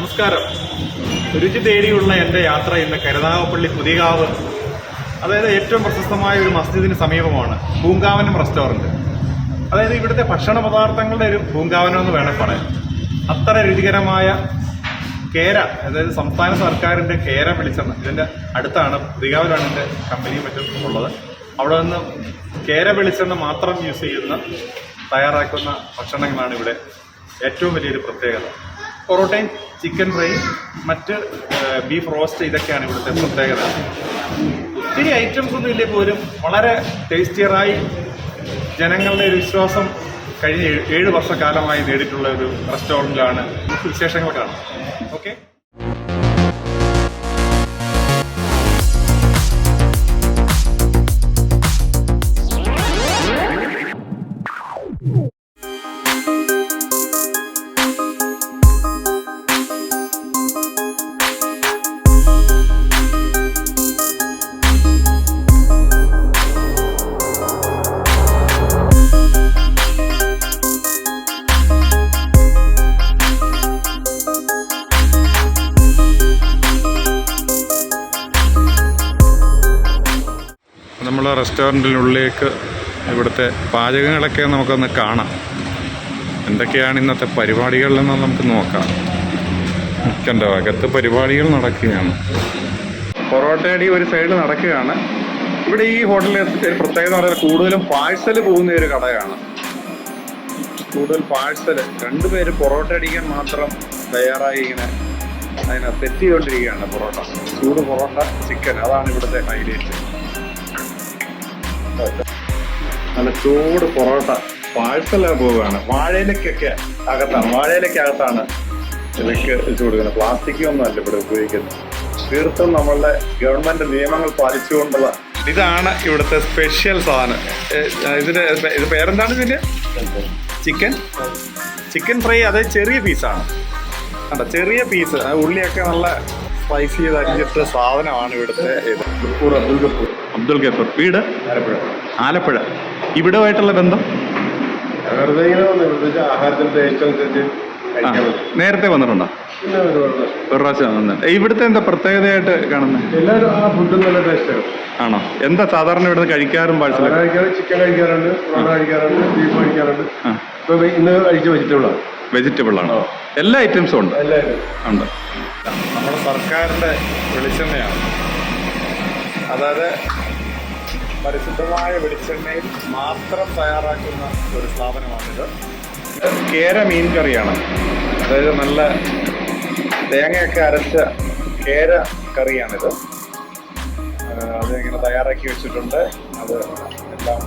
നമസ്കാരം. രുചി തേടിയുള്ള എന്റെ യാത്ര ഇന്ന് കരുനാഗപ്പള്ളി പുതിയകാവ് അതായത് ഏറ്റവും പ്രശസ്തമായ ഒരു മസ്ജിദിന് സമീപമാണ് പൂങ്കാവനം റെസ്റ്റോറന്റ് അതായത് ഇവിടുത്തെ ഭക്ഷണ പദാർത്ഥങ്ങളുടെ ഒരു പൂങ്കാവനം എന്ന് വേണേൽ പറയാം. അത്ര രുചികരമായ കേര അതായത് സംസ്ഥാന സർക്കാരിന്റെ കേര വെളിച്ചെണ്ണ ഇതിന്റെ അടുത്താണ് പുതിയകാവിലാണ് എന്റെ കമ്പനിയും മറ്റും ഉള്ളത്. അവിടെ നിന്ന് കേര വെളിച്ചെണ്ണ മാത്രം യൂസ് ചെയ്യുന്ന തയ്യാറാക്കുന്ന ഭക്ഷണങ്ങളാണ് ഇവിടെ ഏറ്റവും വലിയൊരു പ്രത്യേകത. പൊറോട്ടയും ചിക്കൻ ഫ്രൈ മറ്റ് ബീഫ് റോസ്റ്റ് ഇതൊക്കെയാണ് ഇവിടുത്തെ പ്രത്യേകത. ഒത്തിരി ഐറ്റംസ് ഒന്നും ഇല്ലേ പോലും? വളരെ ടേസ്റ്റിയറായി ജനങ്ങളുടെ ഒരു വിശ്വാസം കഴിഞ്ഞ ഏഴ് വർഷക്കാലമായി നേടിയിട്ടുള്ള ഒരു റെസ്റ്റോറന്റിലാണ് വിശേഷങ്ങൾ കാണാം. ഓക്കെ റെസ്റ്റോറന്റിനുള്ളിലേക്ക് ഇവിടുത്തെ പാചകങ്ങളൊക്കെ നമുക്കൊന്ന് കാണാം. എന്തൊക്കെയാണ് ഇന്നത്തെ പരിപാടികൾ എന്ന് നമുക്ക് നോക്കാം. കണ്ടോ അകത്ത് പരിപാടികൾ നടക്കുകയാണ്. പൊറോട്ടയടി ഒരു സൈഡിൽ നടക്കുകയാണ്. ഇവിടെ ഈ ഹോട്ടലിൽ പ്രത്യേകത പറയുന്നത് കൂടുതലും പാഴ്സൽ പോകുന്ന ഒരു കടയാണ്. കൂടുതൽ പാഴ്സൽ രണ്ടുപേര് പൊറോട്ട അടിക്കാൻ മാത്രം തയ്യാറായി ഇങ്ങനെ അതിനെ തെറ്റിക്കൊണ്ടിരിക്കുകയാണ് പൊറോട്ട. ചൂട് പൊറോട്ട ചിക്കൻ അതാണ് ഇവിടുത്തെ ഹൈലൈറ്റ് നല്ല ചൂട് പൊറോട്ട. പാഴ്സലാണ് പോവുകയാണ്. വാഴയിലേക്കൊക്കെ അകത്താണ്. വാഴയിലേക്കകത്താണ് ഇതൊക്കെ വെച്ച് കൊടുക്കുന്നത്. പ്ലാസ്റ്റിക് ഒന്നും അല്ല ഇവിടെ ഉപയോഗിക്കുന്നത്. തീർത്തും നമ്മളുടെ ഗവൺമെന്റ് നിയമങ്ങൾ പാലിച്ചുകൊണ്ടുള്ള ഇതാണ് ഇവിടുത്തെ സ്പെഷ്യൽ സാധനം. ഇതിന് ഇതിന്റെ ഇത് പേരെന്താണ് ഇതിന്റെ? ചിക്കൻ? ചിക്കൻ ഫ്രൈ അത് ചെറിയ പീസാണ്. കണ്ടോ? ചെറിയ പീസ്. ഉള്ളിയൊക്കെ നല്ല സ്പൈസി ചെയ്ത് അരിഞ്ഞിട്ട് സാധനമാണ് ഇവിടുത്തെ ഇത്. അബ്ദുൽ ഗഫർ വീട്? ആലപ്പുഴ. ഇവിടുമായിട്ടുള്ള ബന്ധം? നേരത്തെ വന്നിട്ടുണ്ടോ? ഒരു പ്രാവശ്യം വന്നിട്ടുണ്ട്. ഇവിടുത്തെ എന്താ പ്രത്യേകതയായിട്ട് കാണുന്നത് ആണോ? എന്താ സാധാരണ ഇവിടുന്ന് കഴിക്കാറും പാഴ്സൽ ചിക്കൻ വെജിറ്റബിൾ ആണ്? എല്ലാ ഐറ്റംസും ഉണ്ട്. ഉണ്ട്. നമ്മുടെ സർക്കാരിന്റെ വെളിച്ചെണ്ണയാണ്. അതായത് പരിശുദ്ധമായ വെളിച്ചെണ്ണയിൽ മാത്രം തയ്യാറാക്കുന്ന ഒരു സ്ഥാപനമാണിത്. ഇത് കേര മീൻ കറിയാണ്. അതായത് നല്ല തേങ്ങയൊക്കെ അരച്ച കേര കറിയാണിത്. അതിങ്ങനെ അത് ഇങ്ങനെ തയ്യാറാക്കി വെച്ചിട്ടുണ്ട്. അത് എല്ലാം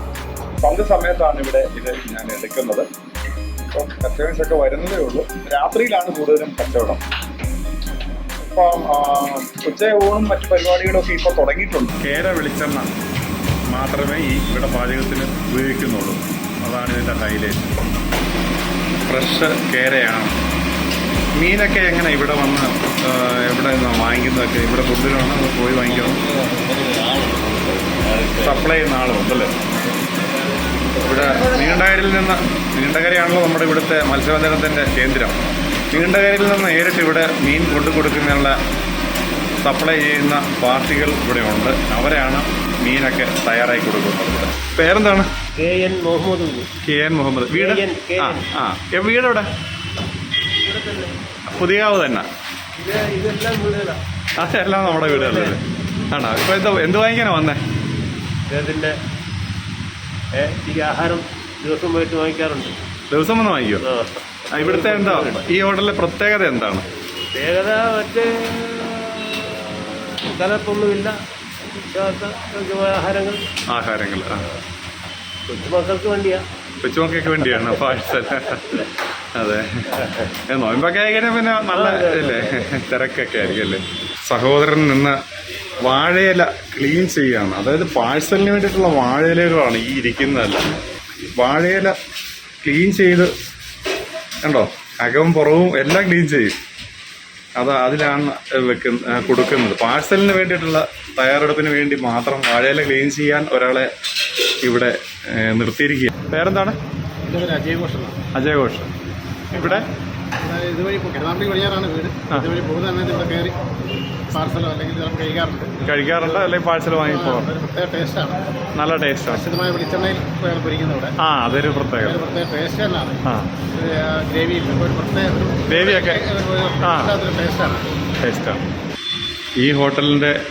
സന്ധ്യ സമയത്താണ് ഇവിടെ ഇത് ഞാൻ എടുക്കുന്നത്. ഇപ്പം കസ്റ്റമേഴ്സ് ഒക്കെ വരുന്നതേ ഉള്ളൂ. രാത്രിയിലാണ് കൂടുതലും കച്ചവടം. ഇപ്പം ഉച്ച ഊണും മറ്റു പരിപാടികളൊക്കെ ഇപ്പോൾ തുടങ്ങിയിട്ടുണ്ട്. കേര വെളിച്ചെണ്ണ. മാത്രമേ ഈ ഇവിടെ പാചകത്തിന് ഉപയോഗിക്കുന്നുള്ളൂ. അതാണ് ഇതിന്റെ ഹൈലൈറ്റ് ഫ്രഷ് കേരയാണ്. മീനൊക്കെ എങ്ങനെ ഇവിടെ വന്ന് എവിടെ നിന്നാണ് വാങ്ങിക്കുന്നതൊക്കെ ഇവിടെ കൊണ്ടുവരുവാണോ അത് പോയി വാങ്ങിക്കണം. സപ്ലൈ ചെയ്യുന്ന ആളുണ്ടല്ലേ? ഇവിടെ നീണ്ടകരിൽ നിന്ന് നീണ്ടകരയാണല്ലോ നമ്മുടെ ഇവിടുത്തെ മത്സ്യബന്ധനത്തിന്റെ കേന്ദ്രം. നീണ്ടകരിൽ നിന്ന് നേരിട്ട് ഇവിടെ മീൻ കൊണ്ടു കൊടുക്കുന്നതിനുള്ള സപ്ലൈ ചെയ്യുന്ന പാർട്ടികൾ ഇവിടെ ഉണ്ട് അവരാണ് മീനൊക്കെ തയ്യാറാക്കി കൊടുക്കുന്നത് ഇവിടെ പേരെന്താണ്? K N Muhammad K N Muhammad. വീട്? ആ. ആ. വീട് എവിടെ പുതിയാവ് തന്നെ. അതെല്ലാം നമ്മുടെ വീടുകളല്ലേ? ആണോ? ഇപ്പൊ എന്താ എന്ത് വാങ്ങിക്കാനാ വന്നേ? അദ്ദേഹത്തിന്റെ ഈ ആഹാരം ദിവസം പോയിട്ട് വാങ്ങിക്കാറുണ്ട്. ദിവസം വന്ന് വാങ്ങിക്കോ? ഇവിടുത്തെ എന്താ ഈ ഹോട്ടലിലെ പ്രത്യേകത എന്താണ്? പ്രത്യേകത മറ്റേ സ്ഥലത്തൊന്നുമില്ല. ആഹാരങ്ങൾ? കൊച്ചുമക്കൾക്ക് വേണ്ടിയാ. കൊച്ചുമക്കൾക്ക് വേണ്ടിയാണ് പാഴ്സൽ അതെ. നോയമ്പൊക്കെ ആയിക്കഴിഞ്ഞാൽ പിന്നെ നല്ല അല്ലേ തിരക്കൊക്കെ ആയിരിക്കും അല്ലേ? സഹോദരൻ നിന്ന് വാഴയില ക്ലീൻ ചെയ്യുകയാണ്. അതായത് പാഴ്സലിന് വേണ്ടിയിട്ടുള്ള വാഴയിലകളാണ് ഈ ഇരിക്കുന്നതല്ല. വാഴയില ക്ലീൻ ചെയ്ത് കണ്ടോ? അകവും പുറവും എല്ലാം ക്ലീൻ ചെയ്യും. അത് അതിലാണ് വെക്കുന്ന കൊടുക്കുന്നത്. പാഴ്സലിന് വേണ്ടിയിട്ടുള്ള തയ്യാറെടുപ്പിന് വേണ്ടി മാത്രം വാഴയില ക്ലീൻ ചെയ്യാൻ ഒരാളെ ഇവിടെ നിർത്തിയിരിക്കുക പേരെന്താണ്? അജയ് ഘോഷ് ഇവിടെ? ഇതുവഴി കിടനാമ്പി വഴിയാറാണ് വീട്. ഇതുവഴി പോകുന്ന സമയത്ത് ഇവിടെ കയറി അല്ലെങ്കിൽ കഴിക്കാറുണ്ട്. കഴിക്കാറുണ്ട്? അല്ലെങ്കിൽ പാഴ്സൽ വാങ്ങി പോകാം ഒരു പ്രത്യേക ടേസ്റ്റാണ്. നല്ല ടേസ്റ്റാണ് ശുദ്ധമായ വെളിച്ചെണ്ണയിൽ പോയാണ് പൊരിക്കുന്നത് ഇവിടെ. ആ അതൊരു പ്രത്യേകത. ഒരു പ്രത്യേക ടേസ്റ്റ് തന്നെയാണ്. ആ. ഗ്രേവി ഒരു പ്രത്യേക ഒരു ഗ്രേവിയൊക്കെ ആ. ടേസ്റ്റാണ് ടേസ്റ്റാണ് ഈ ഹോട്ടലിന്റെ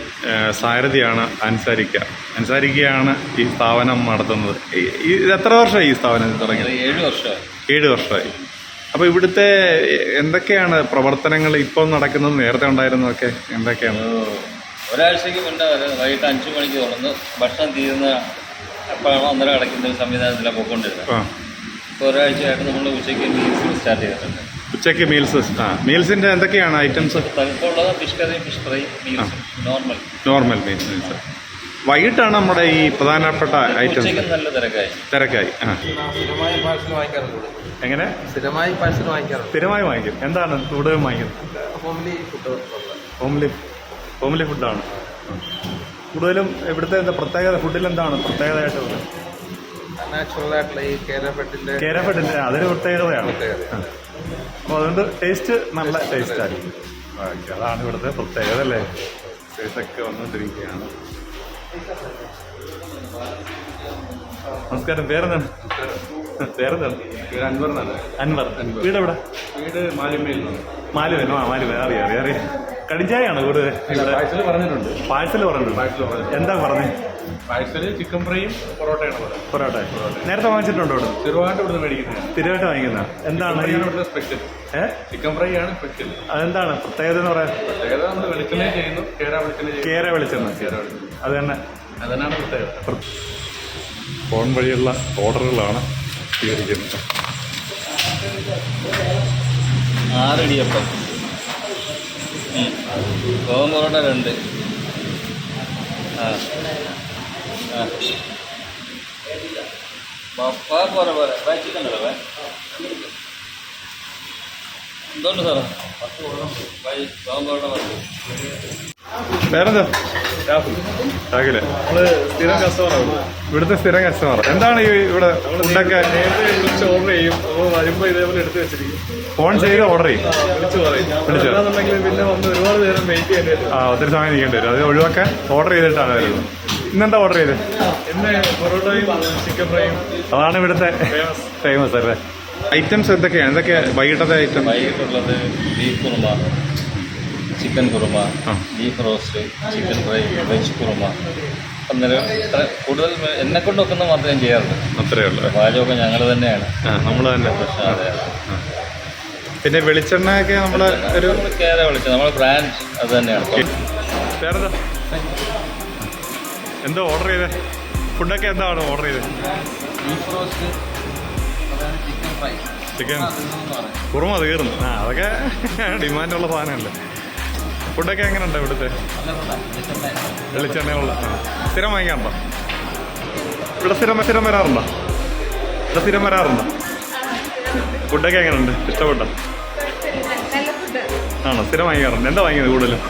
സാരഥിയാണ് അൻസാരിക്ക. അൻസാരിക്കയാണ് ഈ സ്ഥാപനം നടത്തുന്നത്. ഈ- ഈ- ഇത് എത്ര വർഷമായി ഈ സ്ഥാപനം തുടങ്ങിയത് ഏഴ് വർഷമായി. ഏഴ് വർഷമായി. അപ്പോൾ ഇവിടുത്തെ എന്തൊക്കെയാണ് പ്രവർത്തനങ്ങൾ ഇപ്പോൾ നടക്കുന്നത്? നേരത്തെ ഉണ്ടായിരുന്നതൊക്കെ എന്തൊക്കെയാണ്? ഒരാഴ്ചയ്ക്ക് മുന്നേ വരെ വൈകിട്ട് അഞ്ച് മണിക്ക് തുറന്ന് ഭക്ഷണം തീരുന്ന എപ്പോഴാണോ അന്നേരം അടയ്ക്കുന്ന ഒരു സംവിധാനത്തിലാണ് പോയിക്കൊണ്ടിരുന്നത്. ഇപ്പോൾ ഒരാഴ്ചയായിട്ട് നമ്മൾ ഉച്ചയ്ക്ക് മീൽസ് സ്റ്റാർട്ട് ചെയ്തിട്ടുണ്ട്. ഉച്ചയ്ക്ക് മീൽസ് ആ. മീൽസിന്റെ എന്തൊക്കെയാണ് items തണുപ്പുള്ളത് fish curry fish fry meals normal normal meals meals വൈകിട്ടാണ് നമ്മുടെ ഈ പ്രധാനപ്പെട്ട ഐറ്റം നല്ല തിരക്കായി. തിരക്കായി. ആ. സ്ഥിരമായി പാഴ്സൽ വാങ്ങിക്കാറുണ്ട് എങ്ങനെ? സ്ഥിരമായി പാഴ്സൽ വാങ്ങിക്കാറുണ്ട്. സ്ഥിരമായി വാങ്ങിക്കും. എന്താണ് ഫുഡ് വാങ്ങിക്കുന്നത്? ഹോംലി ഫുഡ് ഹോംലി ഹോംലി ഫുഡാണ് കൂടുതലും ഇവിടുത്തെ എന്താ പ്രത്യേകത? ഫുഡിൽ എന്താണ് പ്രത്യേകതയായിട്ട് നാച്ചുറൽ ആയിട്ടുള്ള ഈ കേരഫഡിന്റെ അതൊരു പ്രത്യേകതയാണ്. അപ്പൊ അപ്പോൾ അതുകൊണ്ട് ടേസ്റ്റ് നല്ല ടേസ്റ്റ് ആയിരിക്കും. അതാണ് ഇവിടുത്തെ പ്രത്യേകത അല്ലേ? ടേസ്റ്റൊക്കെ വന്നുകൊണ്ടിരിക്കുകയാണ് നമസ്കാരം പേരെന്താണ്? പേരെന്താണ്? അൻവർ. അൻവർ വീട് എവിടെ? വീട് മാലിമേൽ മാലുവൻ ആ മാലിമേ അറിയാം അറിയാം അറിയാം. കടിഞ്ചായാണ് കൂടുതൽ പാഴ്സൽ പറഞ്ഞിട്ടുണ്ട്. പാഴ്സൽ പറഞ്ഞിട്ടുണ്ട്. എന്താ പറഞ്ഞത് പാഴ്സൽ ചിക്കൻ ഫ്രൈയും പൊറോട്ടയാണ് പൊറോട്ട. നേരത്തെ വാങ്ങിച്ചിട്ടുണ്ടോ ഇവിടെ തിരുവാട്ട് ഇവിടെ മേടിക്കുന്നത് സ്ഥിരമായിട്ട് വാങ്ങിക്കുന്ന? എന്താണ് സ്പെഷ്യൽ ചിക്കൻ ഫ്രൈ ആണ് സ്പെഷ്യൽ അതെന്താണ് പ്രത്യേകത എന്ന് പറയാൻ? പ്രത്യേകത നമ്മൾ വെളിച്ചെണ്ണ ചെയ്യുന്നു. കേര വെളിച്ചെണ്ണ കേര വെളിച്ചെണ്ണ. കേര വെളിച്ചെണ്ണ. അത് തന്നെ അതന്നാണ് പ്രത്യേകത. ഫോൺ വഴിയുള്ള ഓർഡറുകളാണ് സ്വീകരിക്കുന്നത്. ആറിടിയപ്പം പൊറോട്ട രണ്ട്. ആ ആ. പപ്പ പോരെ പോരെ വേ ചിക്കൻ അല്ലേ വേ. എന്തുണ്ട് സാറേ. പത്ത്. വേറെന്താ? നമ്മൾ സ്ഥിരം കസ്റ്റമറാണ് ഇവിടുത്തെ സ്ഥിരം കസ്റ്റമർ എന്താണ് ഈ ഇവിടെ ഫുഡൊക്കെ വിളിച്ച് ഓർഡർ ചെയ്യും അപ്പോൾ വരുമ്പോൾ ഇതേപോലെ എടുത്ത് വെച്ചിരിക്കും ഫോൺ ചെയ്ത് ഓർഡർ ചെയ്യും. വിളിച്ച് പറയും. വിളിച്ച്. പിന്നെ വന്ന് ഒരുപാട് നേരം വെയിറ്റ് ചെയ്യേണ്ടി വരും ആ ഒത്തിരി സമയം നിൽക്കേണ്ടി വരും. അത് ഒഴിവാക്കാൻ ഓർഡർ ചെയ്തിട്ടാണ് വരുന്നത്. ഇന്നെന്താ ഓർഡർ ചെയ്ത്? പൊറോട്ടയും ചിക്കൻ ഫ്രൈയും അതാണ് ഇവിടുത്തെ ഫേമസ് അല്ലേ? ഐറ്റംസ് എന്തൊക്കെയാണ്? എന്തൊക്കെ വൈകിട്ടത്തെ item വൈകിട്ടുള്ളത് beef kurma. Chicken kurma. Beef roast chicken fry veg kurma. അന്നേരം ഇത്ര കൂടുതൽ എന്നെ കൊണ്ട് വെക്കുന്ന മാത്രമേ ചെയ്യാറുള്ളൂ അത്രേ ഉള്ളൂ. പാചകമൊക്കെ ഞങ്ങൾ തന്നെയാണ്. നമ്മൾ തന്നെ. അതെ. പിന്നെ വെളിച്ചെണ്ണയൊക്കെ നമ്മൾ ഒരു കേരള കേര വെളിച്ചെണ്ണ നമ്മുടെ ബ്രാൻഡ് അത് തന്നെയാണ്. വേറെന്താ? എന്താ ഓർഡർ ചെയ്തേ? ഫുഡൊക്കെ എന്താണ് ഓർഡർ ചെയ്തത് beef roast chicken fry. Chicken kurma തീർന്നു. ആ അതൊക്കെ ഡിമാൻഡുള്ള സാധനമല്ലേ? ഫുഡൊക്കെ എങ്ങനെയുണ്ട് ഇവിടുത്തെ? വെളിച്ചെണ്ണയുള്ള. സ്ഥിരം വാങ്ങിക്കാറുണ്ടോ? ഇവിടെ സ്ഥിരം സ്ഥിരം വരാറുണ്ടോ? ഇവിടെ സ്ഥിരം വരാറുണ്ടോ? ഫുഡൊക്കെ എങ്ങനെയുണ്ട്? ഇഷ്ടപ്പെട്ടോ? ആണോ? സ്ഥിരം വാങ്ങിക്കാറുണ്ട്. എന്താ വാങ്ങിയത് കൂടുതലും?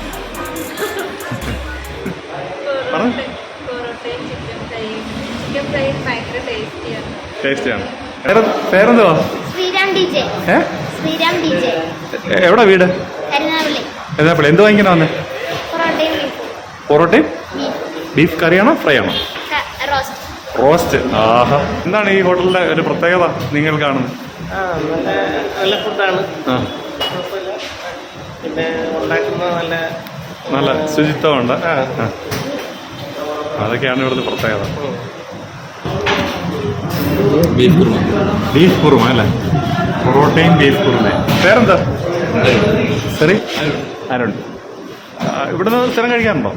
ടേസ്റ്റിയാണ് ടേസ്റ്റിയാണ്. പേര് പേരെന്തുവാ? Sreeram D J. ഏ? Sreeram D J. എവിടെ വീട്? എന്താ എന്ത് വാങ്ങിക്കണ വന്നേ? പൊറോട്ടയും ബീഫും കറിയാണോ ഫ്രൈ ആണോ റോസ്റ്റ്. റോസ്റ്റ് ആഹാ. എന്താണ് ഈ ഹോട്ടലിന്റെ ഒരു പ്രത്യേകത നിങ്ങൾ കാണുന്നത്? നല്ല ഫുഡാണ്. പിന്നെ ഉണ്ടാക്കുന്നത് നല്ല നല്ല ശുചിത്വമുണ്ട്. അതൊക്കെയാണ് ഇവിടുത്തെ പ്രത്യേകത. ബീഫ് കുറുമ. ബീഫ് കുറുമ അല്ലേ? പൊറോട്ടയും ബീഫ് കുറുമയും. പേരെന്താ? ശരി അരുൺ ഇവിടുന്ന് സ്ഥിരം കഴിക്കാറുണ്ടോ?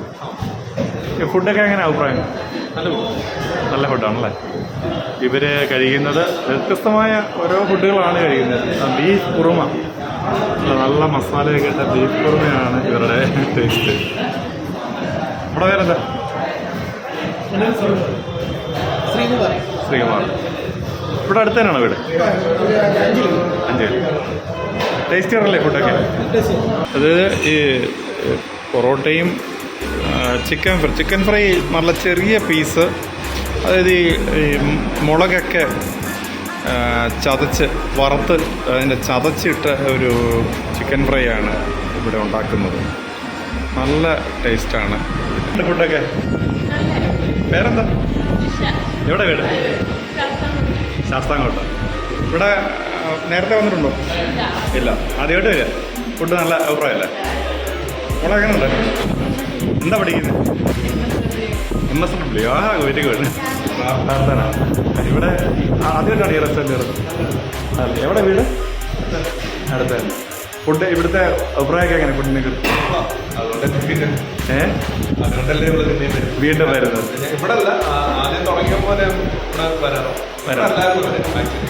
ഈ ഫുഡൊക്കെ എങ്ങനെ അഭിപ്രായം? നല്ല ഫുഡാണല്ലേ? ഇവർ കഴിക്കുന്നത് വ്യത്യസ്തമായ ഓരോ ഫുഡുകളാണ് കഴിക്കുന്നത്. ബീഫ് കുറുമ. നല്ല മസാലയൊക്കെ ഇട്ട ബീഫ് കുറുമയാണ് ഇവരുടെ ടേസ്റ്റ് ഇവിടെ പേരെന്താ? ശ്രീകുമാർ. ഇവിടെ അടുത്ത് തന്നെയാണോ വീട്? അഞ്ച് ടേസ്റ്റി ആണല്ലേ ഫുഡൊക്കെ അത് ഈ പൊറോട്ടയും ചിക്കൻ ഫ്രൈ ചിക്കൻ ഫ്രൈ നല്ല ചെറിയ പീസ് അതായത് ഈ ഈ മുളകൊക്കെ ചതച്ച് വറുത്ത് അതിന്റെ ചതച്ചിട്ട ഒരു ചിക്കൻ ഫ്രൈ ആണ് ഇവിടെ ഉണ്ടാക്കുന്നത്. നല്ല ടേസ്റ്റാണ്. ഫുഡൊക്കെ? പേരെന്താ? എവിടെ വീട് ശാസ്താംകോട്ട. ഇവിടെ നേരത്തെ വന്നിട്ടുണ്ടോ? ഇല്ല. ആദ്യമായിട്ട് വരിക. ഫുഡ് നല്ല അഭിപ്രായമല്ലേ? മോളെ എങ്ങനെയുണ്ട് എന്താ പഠിക്കുന്നത്? എം എസ് ഡബ്ല്യു ആ വെരി. ഗുഡ് പ്രാർത്ഥന. ഇവിടെ ആദ്യമായിട്ടാണ് ഈ റെസ്റ്റോറന്റ് കയറുന്നത്. എവിടെ വീട്? അടുത്ത. ഫുഡ് ഇവിടുത്തെ അഭിപ്രായമൊക്കെ എങ്ങനെ ഫുഡിനെ കുറിച്ച്. വീണ്ടും വരുന്നത്.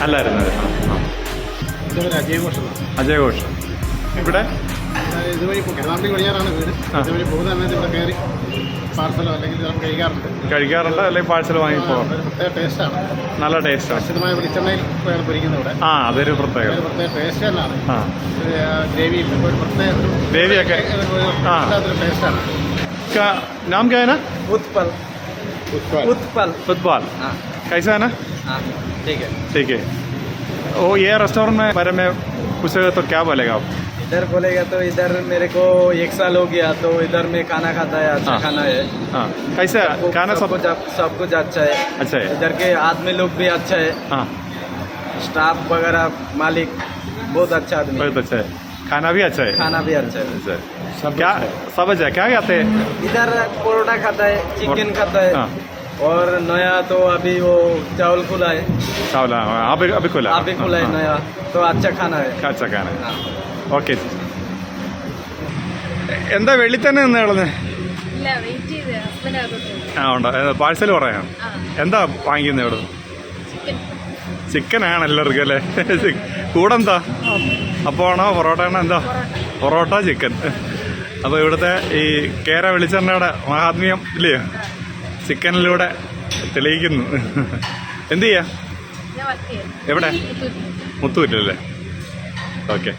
അല്ലായിരുന്നു. അജയ് ഘോഷമാണ് അജയ് ഘോഷ് ഇവിടെ ഇതുവഴി കരുതാമ്പി വഴിയാറാണ് വീട് ആ. ഇതുവഴി പോകുന്ന സമയത്ത് ഇവിടെ കയറി പാർസലോ അല്ലെങ്കിൽ ചിലപ്പോൾ കഴിക്കാറുണ്ട് കഴിക്കാറുണ്ട് അല്ലെങ്കിൽ പാഴ്സൽ വാങ്ങി പോകാം ഒരു പ്രത്യേക ടേസ്റ്റാണ് നല്ല ടേസ്റ്റാണ് ശുദ്ധമായ വെളിച്ചെണ്ണയിൽ ആണ് പൊരിക്കുന്നത് ഇവിടെ ആ അതൊരു പ്രത്യേകത ഒരു പ്രത്യേക ടേസ്റ്റ് തന്നെയാണ് ആ ഗ്രേവി ഒരു പ്രത്യേക ഒരു ഗ്രേവിയൊക്കെ ആ. ഒരു ടേസ്റ്റാണ് क्या नाम क्या है ना उत्पल उत्पल फुटबॉल कैसा है ना हाँ ठीक है ठीक है वो ये रेस्टोरेंट में बारे में पूछेगा तो क्या बोलेगा आप? इधर बोलेगा तो इधर मेरे को एक साल हो गया तो इधर में खाना खाता है अच्छा हाँ। खाना है। हाँ। कैसा वो खाना सब सब कुछ सब कुछ अच्छा है। अच्छा है। इधर के आदमी लोग भी अच्छा है। हाँ। स्टाफ वगैरह मालिक बहुत अच्छा आदमी बहुत अच्छा है। खाना भी अच्छा है। खाना भी अच्छा है। अच्छा है। क्या सब अच्छा है। क्या खाते हैं? इधर परोठा खाता है चिकन खाता है। हाँ। और नया तो अभी वो चावल खुला है चावल हाँ, अभी अभी खुला अभी खुला है हाँ, नया तो अच्छा खाना है अच्छा खाना है हाँ ഓക്കെ എന്താ വെള്ളി തന്നെ നിന്ന് കളഞ്ഞ് ഇല്ല വെയിറ്റ് ചെയ്ത് ഹസ്ബൻഡ് അകത്തോട്ട് ആ ഉണ്ട് പാഴ്സൽ പറയാം ആ എന്താ വാങ്ങിക്കുന്നത് ഇവിടെ ചിക്കൻ ചിക്കനാണ് എല്ലാവർക്കും അല്ലേ കൂടെന്താ അപ്പമാണോ പൊറോട്ട ആണോ എന്താ പൊറോട്ട ചിക്കൻ അപ്പോൾ ഇവിടുത്തെ ഈ കേര വെളിച്ചെണ്ണയുടെ മഹാത്മ്യം ഇല്ലയോ ചിക്കനിലൂടെ തെളിയിക്കുന്നു. എന്ത് ചെയ്യാ? എവിടെ. മുത്തൂറ്റല്ലേ ഓക്കെ.